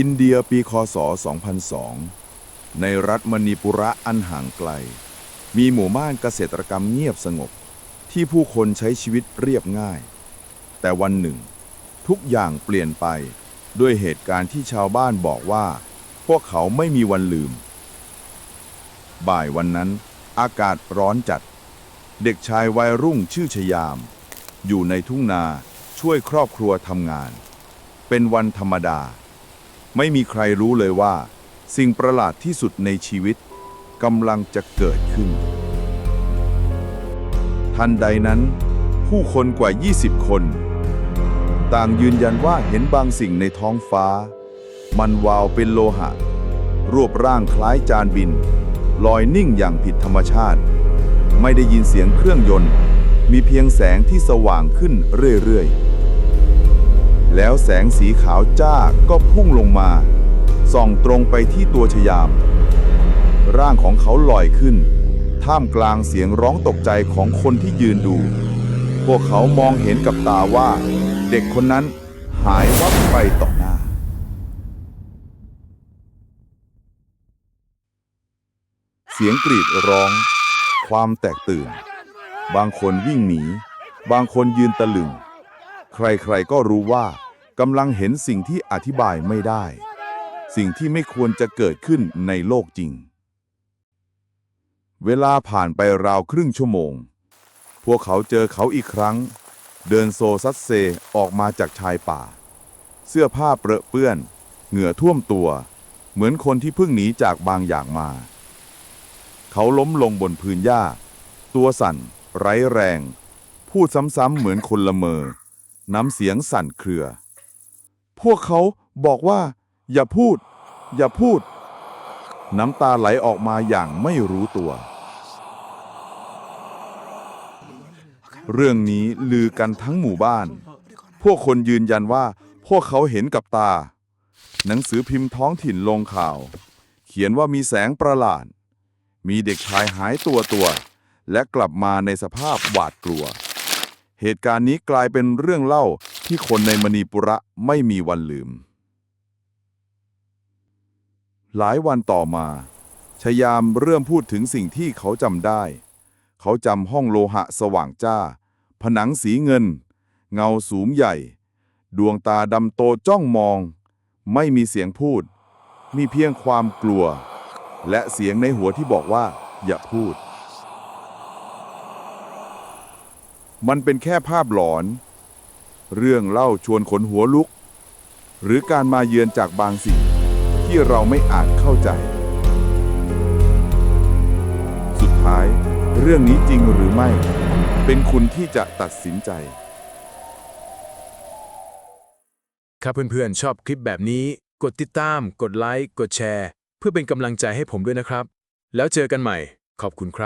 อินเดียปีคศ 2002 ในรัฐมณีปุระอันห่างไกล มีหมู่บ้านเกษตรกรรมเงียบสงบ ที่ผู้คนใช้ชีวิตเรียบง่าย แต่วันหนึ่ง ทุกอย่างเปลี่ยนไปด้วยเหตุการณ์ที่ชาวบ้านบอกว่า พวกเขาไม่มีวันลืม บ่ายวันนั้น อากาศร้อนจัด เด็กชายวัยรุ่งชื่อชยาม อยู่ในทุ่งนาช่วยครอบครัวทำงาน เป็นวันธรรมดา ไม่มีใครรู้เลยว่า สิ่งประหลาดที่สุดในชีวิตกำลังจะเกิดขึ้น ทันใดนั้น ผู้คนกว่า 20 คน ต่างยืนยันว่าเห็นบางสิ่งในท้องฟ้า มันวาวเป็นโลหะ รูปร่างคล้ายจานบิน ลอยนิ่งอย่างผิดธรรมชาติ ไม่ได้ยินเสียงเครื่องยนต์ มีเพียงแสงที่สว่างขึ้นเรื่อยๆ แล้วแสงสีขาวจ้าก็พุ่งลงมา ส่องตรงไปที่ตัวชยาม ร่างของเขาลอยขึ้น ท่ามกลางเสียงร้องตกใจของคนที่ยืนดู พวกเขามองเห็นกับตาว่า เด็กคนนั้นหายวับไปต่อหน้า เสียงกรีดร้อง ความแตกตื่น บางคนวิ่งหนี บางคนยืนตะลึง ใครๆก็รู้ว่ากำลังเห็นสิ่งที่อธิบายไม่ได้ สิ่งที่ไม่ควรจะเกิดขึ้นในโลกจริง เวลาผ่านไปราวครึ่งชั่วโมง พวกเขาเจอเขาอีกครั้ง เดินโซซัดเซออกมาจากชายป่า เสื้อผ้าเปรอะเปื้อน เหงื่อท่วมตัว เหมือนคนที่เพิ่งหนีจากบางอย่างมา เขาล้มลงบนพื้นหญ้า ตัวสั่น ไร้แรง พูดซ้ำๆเหมือนคนละเมอ น้ำเสียงสั่นเครือ พวกเขาบอกว่า อย่าพูด อย่าพูด น้ำตาไหลออกมาอย่างไม่รู้ตัว เรื่องนี้ลือกันทั้งหมู่บ้าน พวกคนยืนยันว่า พวกเขาเห็นกับตา หนังสือพิมพ์ท้องถิ่นลงข่าว เขียนว่ามีแสงประหลาด มีเด็กชายหายตัวตัว และกลับมาในสภาพหวาดกลัว เหตุการณ์นี้กลายเป็นเรื่องเล่าที่คนในมณีปุระไม่มีวันลืม หลายวันต่อมาชยามเริ่มพูดถึงสิ่งที่เขาจำได้ เขาจำห้องโลหะสว่างจ้า ผนังสีเงิน เงาสูงใหญ่ ดวงตาดำโตจ้องมอง ไม่มีเสียงพูด มีเพียงความกลัว และเสียงในหัวที่บอกว่า อย่าพูด มันเป็นแค่ภาพหลอน เรื่องเล่าชวนขนหัวลุก หรือการมาเยือนจากบางสิ่งที่เราไม่อาจเข้าใจ สุดท้าย เรื่องนี้จริงหรือไม่ เป็นคุณที่จะตัดสินใจ ครับเพื่อนๆ ชอบคลิปแบบนี้ กดติดตาม กดไลค์ กดแชร์ เพื่อเป็นกำลังใจให้ผมด้วยนะครับ แล้วเจอกันใหม่ ขอบคุณครับ